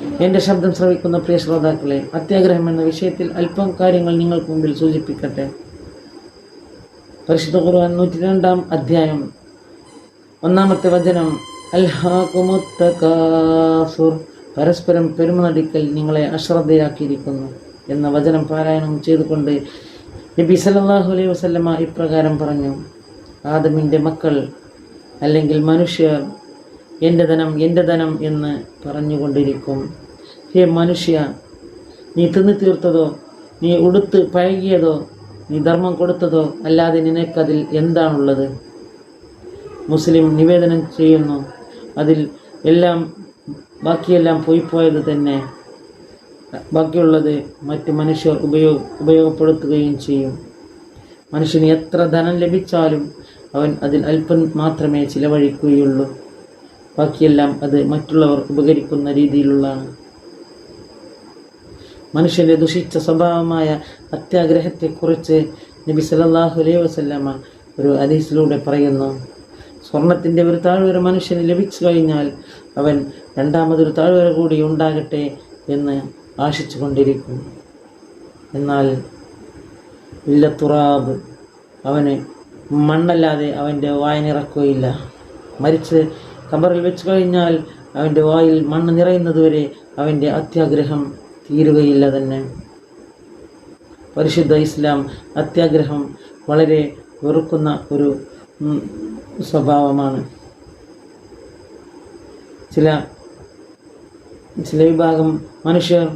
എന്റെ ശബ്ദം ശ്രവിക്കുന്ന പ്രിയ ശ്രോതാക്കളെ അത്യാഗ്രഹം എന്ന വിഷയത്തിൽ അല്പം കാര്യങ്ങൾ നിങ്ങൾക്ക് മുമ്പിൽ സൂചിപ്പിക്കട്ടെ. പരിശുദ്ധ ഖുർആൻ നൂറ്റി രണ്ടാം അധ്യായം ഒന്നാമത്തെ വചനം അൽഹാഖുമുത്തകാസുർ പരസ്പരം പെരുമ നടിക്കൽ നിങ്ങളെ അശ്രദ്ധയാക്കിയിരിക്കുന്നു എന്ന വചനം പാരായണം ചെയ്തുകൊണ്ട് നബി സല്ലല്ലാഹു അലൈഹി വസല്ലമ ഇപ്രകാരം പറഞ്ഞു ആദമിന്റെ മക്കൾ അല്ലെങ്കിൽ മനുഷ്യർ എന്റെ ധനം എന്റെ ധനം എന്ന് പറഞ്ഞുകൊണ്ടിരിക്കും. ഹേ മനുഷ്യ നീ തിന്നു തീർത്തതോ? നീ ഉടുത്ത് പഴകിയതോ? നീ ധർമ്മം കൊടുത്തതോ? അല്ലാതെ നിനക്കതിൽ എന്താണുള്ളത്? മുസ്ലിം നിവേദനം ചെയ്യുന്നു. അതിൽ എല്ലാം ബാക്കിയെല്ലാം പോയിപ്പോയത് തന്നെ. ബാക്കിയുള്ളത് മറ്റു മനുഷ്യർ ഉപയോഗ ഉപയോഗപ്പെടുത്തുകയും ചെയ്യും. മനുഷ്യന് എത്ര ധനം ലഭിച്ചാലും അവൻ അതിൽ അല്പം മാത്രമേ ചിലവഴിക്കുകയുള്ളൂ. ബാക്കിയെല്ലാം അത് മറ്റുള്ളവർ ഉപകരിക്കുന്ന രീതിയിലുള്ളതാണ്. മനുഷ്യന്റെ ദുഷിച്ച സ്വഭാവമായ അത്യാഗ്രഹത്തെക്കുറിച്ച് നബി സല്ലല്ലാഹു അലൈഹി വസ്ലമ ഒരു അദീസിലൂടെ പറയുന്നു. സ്വർണത്തിന്റെ ഒരു താഴ്വര മനുഷ്യന് ലഭിച്ചു കഴിഞ്ഞാൽ അവൻ രണ്ടാമതൊരു താഴ്വര കൂടി ഉണ്ടാകട്ടെ എന്ന് ആശിച്ചു കൊണ്ടിരിക്കും എന്നാൽ ഇല്ല തുറാബ് അവന് മണ്ണല്ലാതെ അവന്റെ വായനിറക്കുകയില്ല. മരിച്ച് കബറിൽ വെച്ച് കഴിഞ്ഞാൽ അവന്റെ വായിൽ മണ്ണ് നിറയുന്നതുവരെ അവന്റെ അത്യാഗ്രഹം തീരുകയില്ല തന്നെ. പരിശുദ്ധ ഇസ്ലാം അത്യാഗ്രഹം വളരെ വെറുക്കുന്ന ഒരു സ്വഭാവമാണ്. ചില ചില വിഭാഗം മനുഷ്യർ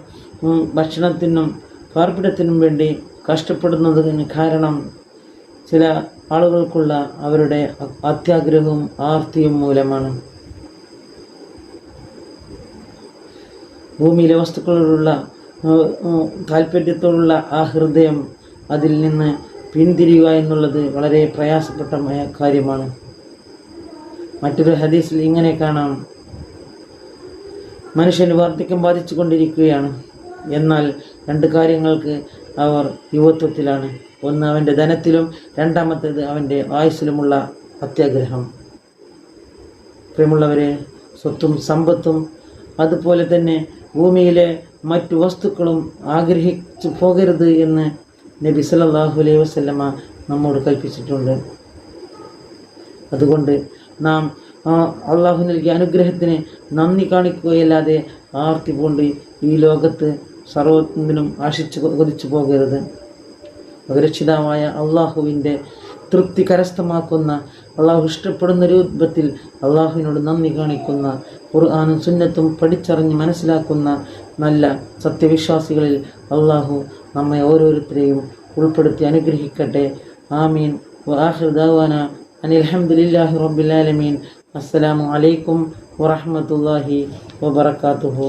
ഭക്ഷണത്തിനും പാർപ്പിടത്തിനും വേണ്ടി കഷ്ടപ്പെടുന്നതിന് കാരണം ചില ആളുകൾക്കുള്ള അവരുടെ അത്യാഗ്രഹവും ആർത്തിയും മൂലമാണ്. ഭൂമിയിലെ വസ്തുക്കളോടുള്ള താല്പര്യത്തോടുള്ള ആ ഹൃദയം അതിൽ നിന്ന് പിന്തിരിയുക എന്നുള്ളത് വളരെ പ്രയാസപ്പെട്ടമായ കാര്യമാണ്. മറ്റൊരു ഹദീസിൽ ഇങ്ങനെ കാണാം. മനുഷ്യന് വാർദ്ധക്യം ബാധിച്ചു കൊണ്ടിരിക്കുകയാണ്. എന്നാൽ രണ്ട് കാര്യങ്ങൾക്ക് അവർ യുവത്വത്തിലാണ്. ഒന്ന് അവന്റെ ധനത്തിലും രണ്ടാമത്തേത് അവന്റെ ആയുസ്സിലുമുള്ള അത്യാഗ്രഹം. പ്രിയമുള്ളവരെ സ്വത്തും സമ്പത്തും അതുപോലെ തന്നെ ഭൂമിയിലെ മറ്റു വസ്തുക്കളും ആഗ്രഹിച്ചു പോകരുത് എന്ന് നബി സല്ലല്ലാഹു അലൈഹി വസല്ലമ നമ്മോട് കൽപ്പിച്ചിട്ടുണ്ട്. അതുകൊണ്ട് നാം അള്ളാഹു നൽകിയ അനുഗ്രഹത്തിന് നന്ദി കാണിക്കുകയല്ലാതെ ആർത്തി കൊണ്ട് ഈ ലോകത്ത് സർവത്തിനും ആശിച്ചു കൊതിച്ചു പോകരുത്. അപരക്ഷിതാവായ അള്ളാഹുവിന്റെ തൃപ്തി കരസ്ഥമാക്കുന്ന അള്ളാഹു ഇഷ്ടപ്പെടുന്ന രൂപത്തിൽ അള്ളാഹുവിനോട് നന്ദി കാണിക്കുന്ന ഖുർആാനും സുന്നത്തും പഠിച്ചറിഞ്ഞ് മനസ്സിലാക്കുന്ന നല്ല സത്യവിശ്വാസികളിൽ അള്ളാഹു നമ്മെ ഓരോരുത്തരെയും ഉൾപ്പെടുത്തി അനുഗ്രഹിക്കട്ടെ. ആമീൻ. ദാവാന അനിൽഹമുല്ലാഹി റബ്ബിലാലമീൻ അസ്സലാമു അലൈക്കും വറഹ്മത്തുള്ളാഹി വബറകാതുഹു.